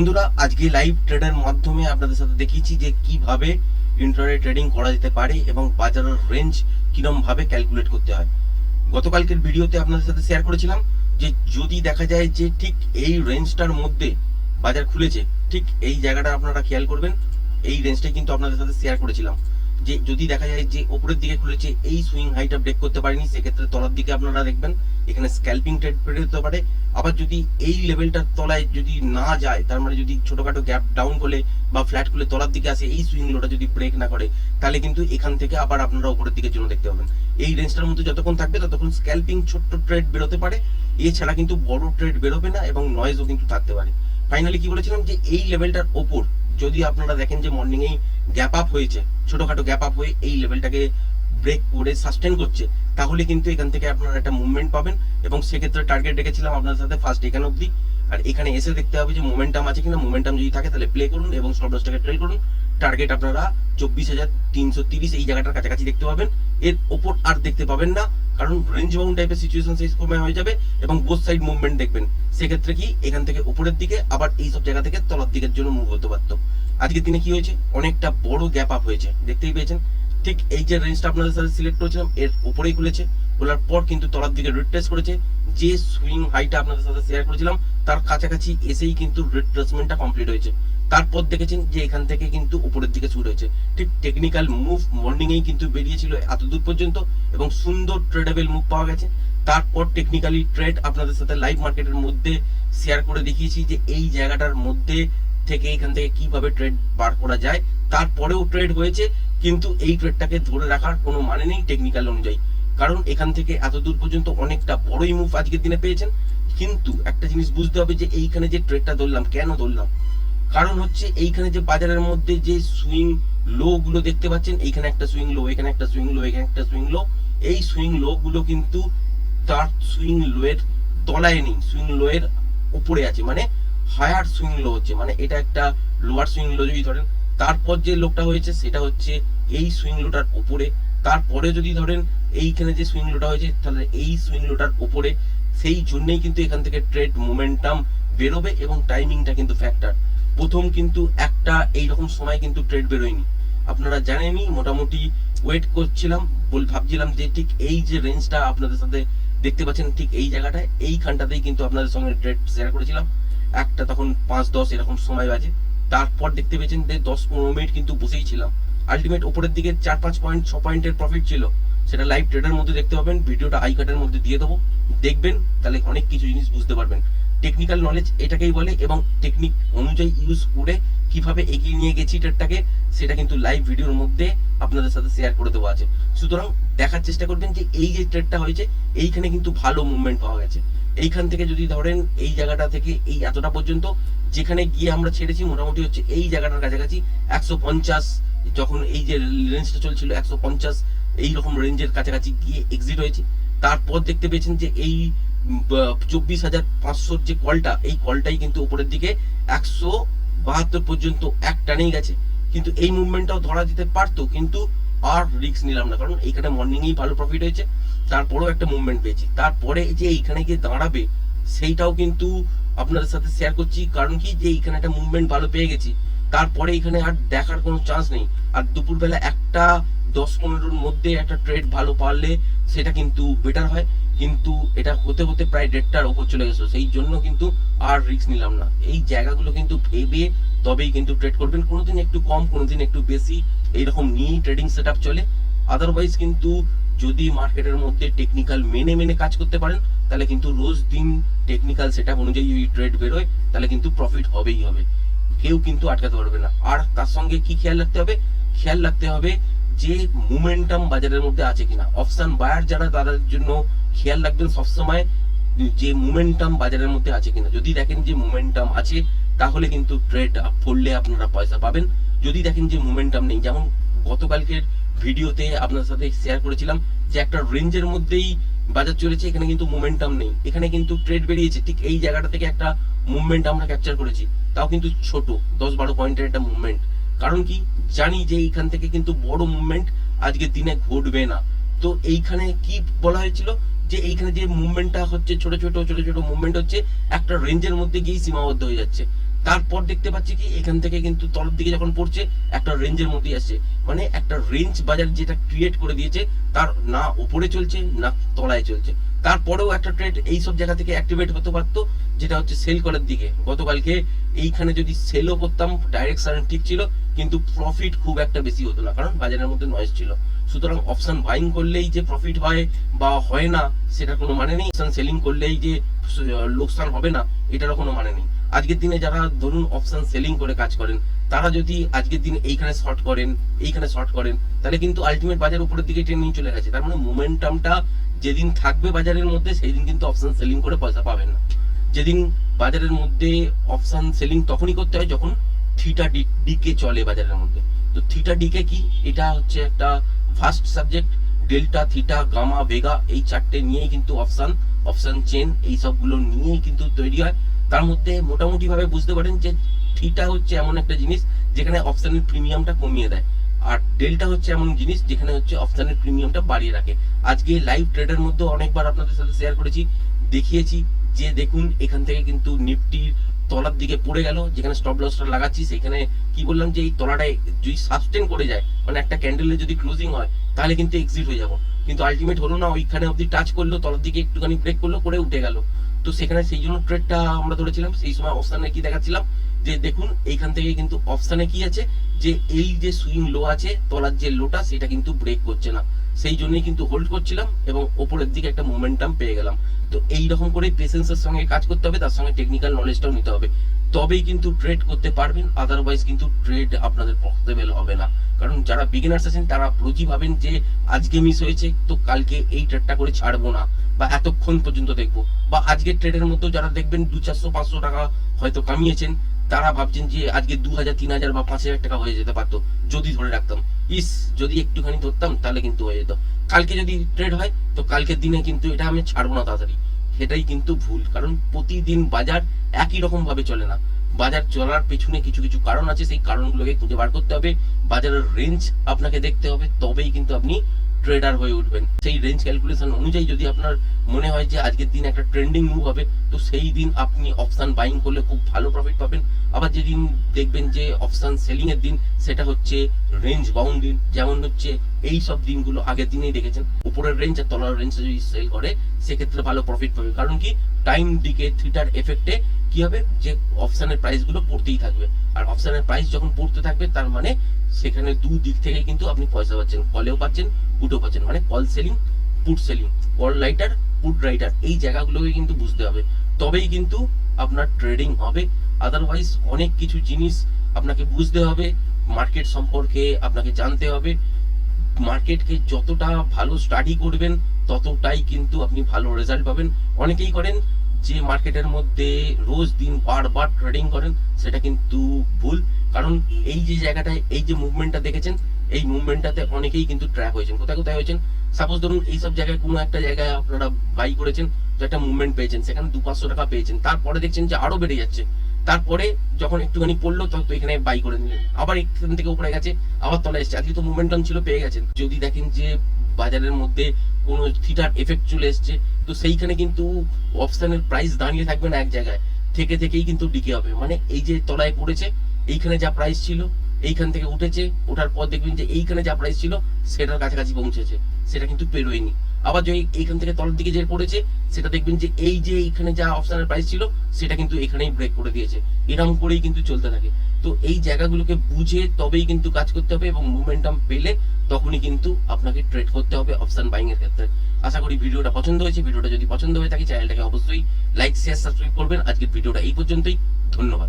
বন্ধুরা, আজকে লাইভ ট্রেডের মাধ্যমে আপনাদের সাথে দেখিয়েছি যে কীভাবে ইন্টারডে ট্রেডিং করা যেতে পারে এবং বাজারের রেঞ্জ ভাবে ক্যালকুলেট করতে হয়। গতকালকের ভিডিওতে আপনাদের সাথে শেয়ার করেছিলাম যে যদি দেখা যায় যে ঠিক এই রেঞ্জটার মধ্যে বাজার খুলেছে, ঠিক এই জায়গাটা আপনারা খেয়াল করবেন, এই রেঞ্জটাই কিন্তু আপনাদের সাথে শেয়ার করেছিলাম। যে, যদি দেখা যায় যে ওপরের দিকে খুলেছে, এই সুইং হাইটা ব্রেক করতে পারেনি, সেক্ষেত্রে তলার দিকে আপনারা দেখবেন, এখানে স্ক্যাল্পিং ট্রেড পেরে হতে পারে। আবার যদি এই লেভেলটার তলায় যদি না যায়, তার মানে যদি ছোটখাটো গ্যাপ ডাউন করলে বা ফ্ল্যাট খুলে তলার দিকে আসে, এই সুইং লোটা যদি ব্রেক না করে, তাহলে কিন্তু এখান থেকে আবার আপনারা উপরের দিকে জন্য দেখতে পাবেন। এই রেঞ্জটার মধ্যে যতক্ষণ থাকবে, ততক্ষণ স্ক্যাল্পিং ছোট্ট ট্রেড বেরোতে পারে। এছাড়া কিন্তু বড় ট্রেড বেরোবে না এবং নয়েজও কিন্তু থাকতে পারে। ফাইনালি কি বলেছিলাম যে, এই লেভেলটার ওপর যদি আপনারা দেখেন যে মর্নিং এই গ্যাপ আপ হয়েছে, ছোটখাটো গ্যাপ আপ হয়ে এই লেভেলটাকে ব্রেক করে সাস্টেন করছে, তাহলে কিন্তু এখান থেকে আপনারা একটা মুভমেন্ট পাবেন এবং সেক্ষেত্রে টার্গেট রেখেছিলাম আপনার সাথে ফার্স্ট এখান অবধি। আর এখানে এসে দেখতে হবে যে মোমেন্টাম আছে কিনা মোমেন্টাম যদি থাকে তাহলে প্লে করুন এবং লসটাকে ট্রেল করুন। টার্গেট আপনারা চব্বিশ হাজার তিনশো তিরিশ এই জায়গাটার কাছাকাছি দেখতে পাবেন। এর ওপর আর দেখতে পাবেন না। কারণ রেঞ্জ বাউন্ড টাইপের সিচুয়েশন সেই সময় হয়ে যাবে এবং বোথ সাইড মুভমেন্ট দেখবেন। সেক্ষেত্রে কি এখান থেকে উপরের দিকে, আবার এই সব জায়গা থেকে তলার দিকের জন্য মুভ হতে পারতো। আজকের দিনে কি হয়েছে? অনেকটা বড় গ্যাপ আপ হয়েছে। দেখতেই পেয়েছেন? ঠিক এই যে রেঞ্জটা আপনাদের সাথে সিলেক্ট করেছিলাম, এর উপরেই খুলেছে। খোলার পর কিন্তু তলার দিকে রিট্রেস করেছে। যে সুইং হাইটা আপনাদের সাথে শেয়ার করেছিলাম, তার কাছাকাছি এসেই কিন্তু রিট্রেসমেন্টটা কমপ্লিট হয়েছে। তারপর দেখেছেন যে এখান থেকে কিন্তু উপরের দিকে শুরু হয়েছে। ঠিক টেকনিক্যাল মুভ মর্নিং এই কিন্তু বেরিয়েছিল এত দূর পর্যন্ত এবং সুন্দর ট্রেডেবল মুভ পাওয়া গেছে। তারপর টেকনিক্যালি ট্রেড আপনাদের সাথে লাইভ মার্কেটের মধ্যে শেয়ার করে দেখিয়েছি যে এই জায়গাটার মধ্যে থেকে এখান থেকে কীভাবে ট্রেড বার করা যায়। তারপরেও ট্রেড হয়েছে, কিন্তু এই ট্রেডটাকে ধরে রাখার কোনো মানে নেই টেকনিক্যাল অনুযায়ী। কারণ এখান থেকে এত দূর পর্যন্ত অনেকটা বড়ই মুভ আজকের দিনে পেয়েছেন। কিন্তু একটা জিনিস বুঝতে হবে যে এইখানে যে ট্রেডটা ধরলাম, কেন ধরলাম? কারণ হচ্ছে এইখানে যে বাজারের মধ্যে যে সুইং লো গুলো দেখতে পাচ্ছেন, এইখানে একটা সুইং লো এখানে একটা সুইং লো এখানে একটা সুইং লো এই সুইং লো গুলো কিন্তু তার সুইং লো এর তলায় নেই সুইং লো এর উপরে আছে মানে হায়ার সুইং লো হচ্ছে মানে এটা একটা লোয়ার সুইং লো যদি ধরেন, তারপর যে লোকটা হয়েছে সেটা হচ্ছে এই সুইং লোটার উপরে, তারপরে যদি ধরেন এইখানে যে সুইং লোটা হয়েছে, তাহলে এই সুইং লোটার উপরে, সেই জন্যই কিন্তু এখান থেকে ট্রেড মোমেন্টাম বেরোবে এবং টাইমিংটা কিন্তু ফ্যাক্টর প্রথম কিন্তু একটা এইরকম সময় কিন্তু ট্রেড বেরোয়নি। আপনারা জানেনই, মোটামুটি ওয়েট করছিলাম, বল ভাবছিলাম যে ঠিক এই যে রেঞ্জটা আপনাদের সাথে দেখতে পাচ্ছেন, ঠিক এই জায়গাটায়, এইখানটাতেই কিন্তু আপনাদের সঙ্গে ট্রেড শেয়ার করেছিলাম। একটা তখন পাঁচ, দশ এরকম সময় বাজে। তারপর দেখতে পেয়েছেন যে দশ, পনেরো মিনিট কিন্তু বসেই ছিলাম। আলটিমেট উপরের দিকে চার, পাঁচ পয়েন্ট ছ পয়েন্টের প্রফিট ছিল। সেটা লাইভ ট্রেডের মধ্যে দেখতে পাবেন, ভিডিওটা আই কার্ডের মধ্যে দিয়ে দেবো। দেখবেন, তাহলে অনেক কিছু জিনিস বুঝতে পারবেন। টেকনিক্যাল নলেজ এটাকেই বলে এবং টেকনিক অনুযায়ী ইউজ করে কীভাবে এগিয়ে নিয়ে গেছি ট্রেডটাকে সেটা কিন্তু লাইভ ভিডিওর মধ্যে আপনাদের সাথে শেয়ার করে দেওয়া আছে। সুতরাং দেখার চেষ্টা করবেন যে এই যে ট্রেডটা হয়েছে, এইখানে কিন্তু ভালো মুভমেন্ট পাওয়া গেছে। এইখান থেকে যদি ধরেন এই জায়গাটা থেকে এই এতটা পর্যন্ত, যেখানে গিয়ে আমরা ছেড়েছি মোটামুটি হচ্ছে এই জায়গাটার কাছাকাছি একশো পঞ্চাশ, যখন এই যে রেঞ্জটা চলছিল একশো পঞ্চাশ, এইরকম রেঞ্জের কাছাকাছি গিয়ে এক্সিট হয়েছে। তারপর দেখতে পেয়েছেন যে এই চব্বিশ হাজার পাঁচশোর যে কলটা, এই কলটাই কিন্তু উপরের দিকে একশো বাহাত্তর পর্যন্ত এক টানেই গেছে। কিন্তু এই মুভমেন্টটাও ধরা যেতে পারতো, কিন্তু আর রিস্ক নিলাম না। কারণ এইখানে মর্নিংয়েই ভালো প্রফিট হয়েছে, তারপরেও একটা মুভমেন্ট পেয়েছি। তারপরে যে এইখানে গিয়ে দাঁড়াবে, সেইটাও কিন্তু আপনাদের সাথে শেয়ার করছি। কারণ কি, যে এইখানে একটা মুভমেন্ট ভালো পেয়ে গেছি, তারপরে এখানে আর দেখার কোনো চান্স নেই। আর দুপুরবেলা একটা দশ পনেরোর মধ্যে একটা ট্রেড ভালো পারলে, সেটা কিন্তু বেটার হয়। কিন্তু এটা হতে হতে প্রায় দেড়টার ওপর চলে গেছে। সেই জন্য কিন্তু আর রিস্ক নিলাম না। এই জায়গাগুলো কিন্তু ভেবে তবেই কিন্তু ট্রেড করবেন। কোনোদিন একটু কম, কোনোদিন একটু বেশি, এইরকম নিয়েই ট্রেডিং সেট চলে। আদারওয়াইজ কিন্তু যদি মার্কেটের মধ্যে টেকনিক্যাল মেনে মেনে কাজ করতে পারেন, তাহলে কিন্তু রোজ দিন টেকনিক্যাল সেট অনুযায়ী ট্রেড বেরোয়, তাহলে কিন্তু প্রফিট হবেই হবে। কেউ কিন্তু আটকাতে পারবে না। আর তার সঙ্গে কি খেয়াল রাখতে হবে? খেয়াল রাখতে হবে যে মোমেন্টাম বাজারের মধ্যে আছে কিনা। অপশন বায়ার যারা, তাদের জন্য খেয়াল রাখবেন সবসময় যে মোমেন্টাম বাজারের মধ্যে আছে কিনা। যদি দেখেন যে মোমেন্টাম আছে, তাহলে কিন্তু ট্রেড পড়লে আপনারা পয়সা পাবেন। যদি দেখেন যে মোমেন্টাম নেই, যেমন গতকালকের ভিডিওতে আপনার সাথে শেয়ার করেছিলাম যে একটা রেঞ্জের মধ্যেই বাজার চলেছে, এখানে কিন্তু মোমেন্টাম নেই। এখানে কিন্তু ট্রেড বেরিয়েছে। ঠিক এই জায়গাটা থেকে একটা মুভমেন্ট আমরা ক্যাপচার করেছি। তাও কিন্তু ছোট দশ বারো পয়েন্টের একটা মুভমেন্ট কারণ কি? জানি যে এইখান থেকে কিন্তু বড় মুভমেন্ট আজকের দিনে ঘটবে না। তো এইখানে কি বলা হয়েছিল? যে এইখানে যে মুভমেন্টটা হচ্ছে, ছোট ছোট ছোট ছোট মুভমেন্ট হচ্ছে, একটা রেঞ্জের মধ্যে গিয়ে সীমাবদ্ধ হয়ে যাচ্ছে। তারপর দেখতে পাচ্ছি কি, এখান থেকে কিন্তু তলের দিকে যখন পড়ছে, একটা রেঞ্জের মধ্যে আসছে। মানে একটা রেঞ্জ বাজার যেটা ক্রিয়েট করে দিয়েছে, তার না উপরে চলছে, না তলায় চলছে। তারপরেও একটা ট্রেড এই সব জায়গা থেকে অ্যাক্টিভেট হতে পারতো, যেটা হচ্ছে সেল করার দিকে। গতকালকে এইখানে যদি সেলও করতাম ডাইরেকশন ঠিক ছিল, কিন্তু প্রফিট খুব একটা বেশি হতো না, কারণ বাজারের মধ্যে নয়েজ ছিল। সুতরাং অপশন বাইং করলেই যে প্রফিট হয় বা হয় না সেটা কোনো মানে নেই। অপশন সেলিং করলেই যে লোকসান হবে না, এটারও কোনো মানে নেই। আজকের দিনে যারা ধরুন অপশন সেলিং করে কাজ করেন, তারা যদি আজকের দিনে এইখানে শর্ট করেন, এইখানে শর্ট করেন, তাহলে কিন্তু আলটিমেট বাজার উপরের দিকে ট্রেনিং চলে গেছে। তার মানে মোমেন্টামটা যেদিন থাকবে বাজারের মধ্যে সেই দিন কিন্তু অপশন সেলিং করে পয়সা পাবেন না। যেদিন বাজারের মধ্যে অপশন সেলিং তখনই করতে হয়, যখন থিটা ডিকে চলে বাজারের মধ্যে। তো থিটা ডিকে কি? এটা হচ্ছে একটা first subject, delta, theta, gamma, vega, এই চারটে নিয়েই কিন্তু অপশন অপশন চেন এই সবগুলো নিয়েই কিন্তু তৈরি হয়। তার মধ্যে মোটামুটি ভাবে বুঝতে পারেন যে থিটা হচ্ছে এমন একটা জিনিস যেখানে অপশনের প্রিমিয়ামটা কমিয়ে দেয়। আর ডেল্টা হচ্ছে এমন জিনিস যেখানে হচ্ছে অপশনের প্রিমিয়ামটা বাড়িয়ে রাখে। আজকে লাইভ ট্রেডের মধ্যে অনেকবার আপনাদের সাথে শেয়ার করেছি, দেখিয়েছি যে দেখুন এখান থেকে কিন্তু নিফটির তলার দিকে পড়ে গেল, যেখানে স্টপ লসটা লাগাচ্ছি, সেখানে কি বললাম যে এই তলাটায় যদি সাস্টেন করে যায় মানে একটা ক্যান্ডেলে যদি ক্লোজিং হয়, তাহলে কিন্তু এক্সিট হয়ে যাব। কিন্তু আলটিমেট হলো না, ওইখানে অব্দি টাচ করল, তলার দিকে একটুখানি ব্রেক করল, করে উঠে গেল। তো সেখানে সেই জন্য ট্রেডটা আমরা ধরেছিলাম, সেই সময় অপশানে কি দেখাচ্ছিলাম, যে দেখুন, এইখান থেকে কিন্তু অপশানে কি আছে, যে এই যে সুইং লো আছে, তলার যে লোটা সেটা কিন্তু ব্রেক করছে না। সেই জন্যই কিন্তু হোল্ড করছিলাম এবং ওপরের দিকে একটা মোমেন্টাম পেয়ে গেলাম। তো এই রকম করে পেশেন্সের সঙ্গে কাজ করতে হবে, তার সঙ্গে টেকনিক্যাল নলেজটাও নিতে হবে। তবেই কিন্তু ট্রেড করতে পারবেন আদারওয়াইজ কিন্তু ট্রেড আপনাদের প্রফিটেবল হবে না। কারণ যারা বিগিনার্স আছেন, তারা রোজই ভাবেন যে আজকে মিস হয়েছে, তো কালকে এই ট্রেডটা করে ছাড়বো না, বা এতক্ষণ পর্যন্ত দেখব। বা আজকের ট্রেডের মতো যারা দেখবেন দু চারশো, পাঁচশো টাকা হয়তো কামিয়েছেন, তারা ভাবছেন যে আজকে দু হাজার, তিন হাজার বা পাঁচ হাজার টাকা হয়ে যেতে পারতো, যদি ধরে রাখতাম। ইস, যদি একটুখানি ধরতাম, তাহলে কিন্তু হয়ে যেত। কালকে যদি ট্রেড হয়, তো কালকের দিনে কিন্তু এটা আমি ছাড়বো না তাড়াতাড়ি। সেটাই কিন্তু ভুল, কারণ প্রতিদিন বাজার একই রকম ভাবে চলে না। বাজার চলার পেছনে কিছু কিছু কারণ আছে, সেই কারণগুলোকে খুঁজে বার করতে হবে। বাজারের রেঞ্জ আপনাকে দেখতে হবে, তবেই কিন্তু আপনি ট্রেডার হয়ে উঠবেন। সেই রেঞ্জ ক্যালকুলেশন অনুযায়ী যদি আপনার মনে হয় যে আজকের দিন একটা ট্রেন্ডিং মুভ হবে, তো সেই দিন আপনি অপশন বাইং করলে খুব ভালো প্রফিট পাবেন। আবার যেদিন দেখবেন যে অপশন সেলিং এর দিন, সেটা হচ্ছে রেঞ্জ বাউন্ড দিন। যেমন হচ্ছে এই সব দিনগুলো আগের দিনেই দেখেছেন। উপরের রেঞ্জ আর তলার রেঞ্জ যদি সেল করে, সেক্ষেত্রে ভালো প্রফিট পাবে। কারণ কি? টাইম দিকে থ্রিটার এফেক্টে কি হবে? যে অপশনের প্রাইসগুলো পড়তেই থাকবে। আর অপশনের প্রাইস যখন পড়তে থাকবে, তার মানে সেখানে দু দিক থেকে কিন্তু আপনি পয়সা পাচ্ছেন। কলেও পাচ্ছেন পুটও পাচ্ছেন। মানে call selling put selling call writer put writer এই জায়গাগুলোকে কিন্তু বুঝতে হবে। তবেই কিন্তু আপনার ট্রেডিং হবে। আদারওয়াইজ অনেক কিছু জিনিস আপনাকে বুঝতে হবে। মার্কেট সম্পর্কে আপনাকে জানতে হবে। মার্কেটকে যতটা ভালো স্টাডি করবেন, ততটাই কিন্তু আপনি ভালো রেজাল্ট পাবেন। অনেকেই করেন যে মার্কেটের মধ্যে রোজ দিন বারবার ট্রেডিং করেন, সেটা কিন্তু ভুল। কারণ এই যে জায়গাটায়, এই যে মুভমেন্টটা দেখেছেন, এই মুভমেন্টটাতে অনেকেই কিন্তু ট্র্যাক হয়েছেন। কোথায় কোথায় হয়েছেন? সাপোজ ধরুন এই সব জায়গায় কোনো একটা জায়গায় আপনারা বাই করেছেন একটা মুভমেন্ট পেয়েছেন, সেখানে দু পাঁচশো টাকা পেয়েছেন। তারপরে দেখছেন যে আরও বেড়ে যাচ্ছে। তারপরে যখন একটুখানি পড়ল, তখন তো এখানে বাই করে নিলেন। আবার এখান থেকে উপরে গেছে, আবার তলায় এসছে। আজকে তো মুভমেন্টাম ছিল, পেয়ে গেছেন। যদি দেখেন যে বাজারের মধ্যে কোনো থিটার এফেক্ট চলে এসছে। তো সেইখানে কিন্তু অপশানের প্রাইস দাঁড়িয়ে থাকবে না এক জায়গায়। থেকে থেকেই কিন্তু ডিকে হবে। মানে এই যে তলায় পড়েছে, এইখানে যা প্রাইস ছিল, এইখান থেকে উঠেছে, ওঠার পর দেখবেন যে এইখানে যা প্রাইস ছিল, সেটার কাছাকাছি পৌঁছেছে। সেটা কিন্তু পেরোয়নি। আবার যে এইখান থেকে তলার দিকে যে পড়েছে, সেটা দেখবেন যে এই যে এইখানে যা অপশনের প্রাইস ছিল, সেটা কিন্তু এখানেই ব্রেক করে দিয়েছে। এরকম করেই কিন্তু চলতে থাকে। তো এই জায়গাগুলোকে বুঝে তবেই কিন্তু কাজ করতে হবে এবং মোমেন্টাম পেলে তখনই কিন্তু আপনাকে ট্রেড করতে হবে অপশন বাইং এর ক্ষেত্রে। আশা করি ভিডিওটা পছন্দ হয়েছে। ভিডিওটা যদি পছন্দ হয়ে থাকে চ্যানেলটাকে অবশ্যই লাইক শেয়ার সাবস্ক্রাইব করবেন। আজকের ভিডিওটা এই পর্যন্তই। ধন্যবাদ।